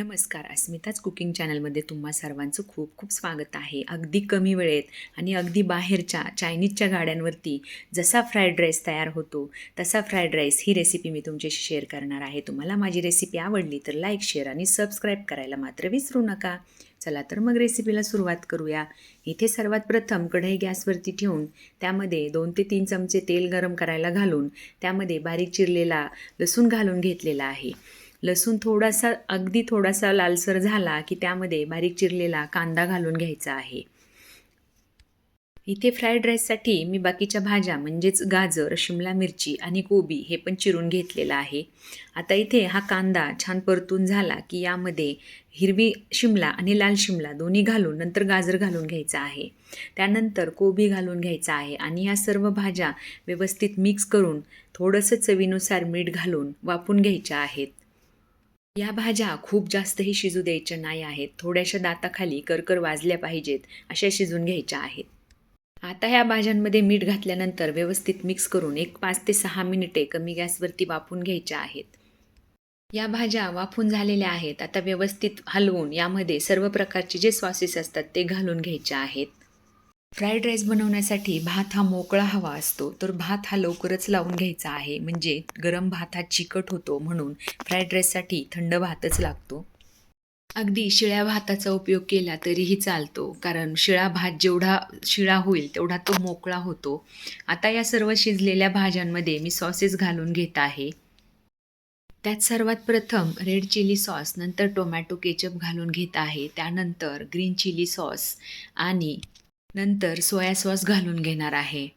नमस्कार अस्मिताच कुकिंग चॅनलमध्ये तुम्हा सर्वांचं खूप खूप स्वागत आहे. अगदी कमी वेळेत आणि अगदी बाहेरच्या चायनीजच्या गाड्यांवरती जसा फ्राईड राईस तयार होतो तसा फ्राईड राईस ही रेसिपी मी तुमच्याशी शेअर करणार आहे. तुम्हाला माझी रेसिपी आवडली तर लाईक शेअर आणि सबस्क्राईब करायला मात्र विसरू नका. चला तर मग रेसिपीला सुरुवात करूया. इथे सर्वात प्रथम कढई गॅसवरती ठेवून त्यामध्ये दोन ते तीन चमचे तेल गरम करायला घालून त्यामध्ये बारीक चिरलेला लसूण घालून घेतलेला आहे. लसूण थोडासा अगदी थोडासा लालसर झाला की त्यामध्ये बारीक चिरलेला कांदा घालून घ्यायचा आहे. इथे फ्राईड राईससाठी मी बाकीच्या भाज्या म्हणजेच गाजर शिमला मिरची आणि कोबी हे पण चिरून घेतलेलं आहे. आता इथे हा कांदा छान परतून झाला की यामध्ये हिरवी शिमला आणि लाल शिमला दोन्ही घालून नंतर गाजर घालून घ्यायचा आहे. त्यानंतर कोबी घालून घ्यायचा आहे आणि या सर्व भाज्या व्यवस्थित मिक्स करून थोडंसं चवीनुसार मीठ घालून वाफून घ्यायच्या आहेत. या भाज्या खूप जास्तही शिजू द्यायच्या नाही आहेत. थोड्याशा दाताखाली करकर वाजल्या पाहिजेत अशा शिजून घ्यायच्या आहेत. आता ह्या भाज्यांमध्ये मीठ घातल्यानंतर व्यवस्थित मिक्स करून एक पाच ते सहा मिनिटे कमी गॅसवरती वाफून घ्यायच्या आहेत. या भाज्या वाफून झालेल्या आहेत. आता व्यवस्थित हलवून यामध्ये सर्व प्रकारचे जे सॉसेस असतात ते घालून घ्यायचे आहेत. फ्राईड राईस बनवण्यासाठी भात हा मोकळा हवा असतो. तर भात हा लवकरच लावून घ्यायचा आहे. म्हणजे गरम भात हा चिकट होतो म्हणून फ्राईड राईससाठी थंड भातच लागतो. अगदी शिळ्या भाताचा उपयोग केला तरीही चालतो. कारण शिळा भात जेवढा शिळा होईल तेवढा तो मोकळा होतो. आता या सर्व शिजलेल्या भाज्यांमध्ये मी सॉसेस घालून घेत आहे. त्यात सर्वात प्रथम रेड चिली सॉस नंतर टोमॅटो केचप घालून घेत आहे. त्यानंतर ग्रीन चिली सॉस आणि नंतर सोया सॉस घालून घेणार आहे.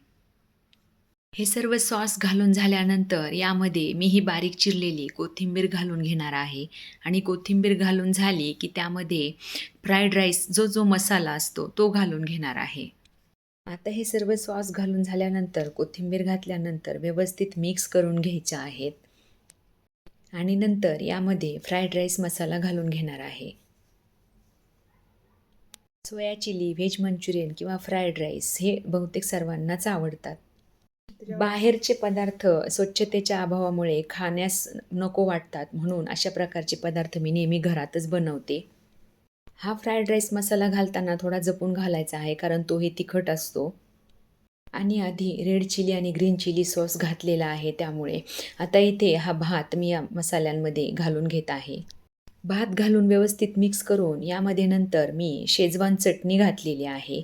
हे सर्व सॉस घालून झाल्यानंतर यामध्ये मी ही बारीक चिरलेली कोथिंबीर घालून घेणार आहे. आणि कोथिंबीर घालून झाली की त्यामध्ये फ्राईड राईस जो जो मसाला असतो तो घालून घेणार आहे. आता हे सर्व सॉस घालून झाल्यानंतर कोथिंबीर घातल्यानंतर व्यवस्थित मिक्स करून घ्यायचं आहेत. आणि नंतर यामध्ये फ्राईड राईस मसाला घालून घेणार आहे. सोया चिली व्हेज मंचुरियन किंवा फ्राईड राईस हे बहुतेक सर्वांनाच आवडतात. बाहेरचे पदार्थ स्वच्छतेच्या अभावामुळे खाण्यास नको वाटतात म्हणून अशा प्रकारचे पदार्थ मी नेहमी घरातच बनवते. हा फ्राईड राईस मसाला घालताना थोडा जपून घालायचा आहे कारण तोही तिखट असतो. आणि आधी रेड चिली आणि ग्रीन चिली सॉस घातलेला आहे त्यामुळे. आता इथे हा भात मी या मसाल्यांमध्ये घालून घेत आहे. भात घालून व्यवस्थित मिक्स करून यामध्ये नंतर मी शेजवान चटणी घातलेली आहे.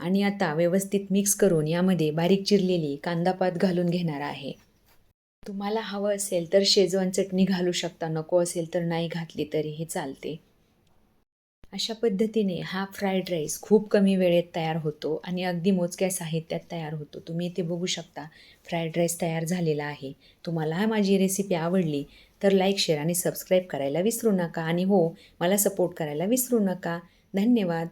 आणि आता व्यवस्थित मिक्स करून यामध्ये बारीक चिरलेली कांदापात घालून घेणार आहे. तुम्हाला हवं असेल तर शेजवान चटणी घालू शकता नको असेल तर नाही घातली तरीही चालते. अशा पद्धतीने हा फ्राईड राईस खूप कमी वेळेत तयार होतो आणि अगदी मोजक्या साहित्यात तयार होतो. तुम्ही इथे बघू शकता फ्राईड राईस तयार झालेला आहे. तुम्हाला माझी रेसिपी आवडली तर लाईक शेअर आणि सबस्क्राईब करायला विसरू नका. आणि हो मला सपोर्ट करायला विसरू नका. धन्यवाद.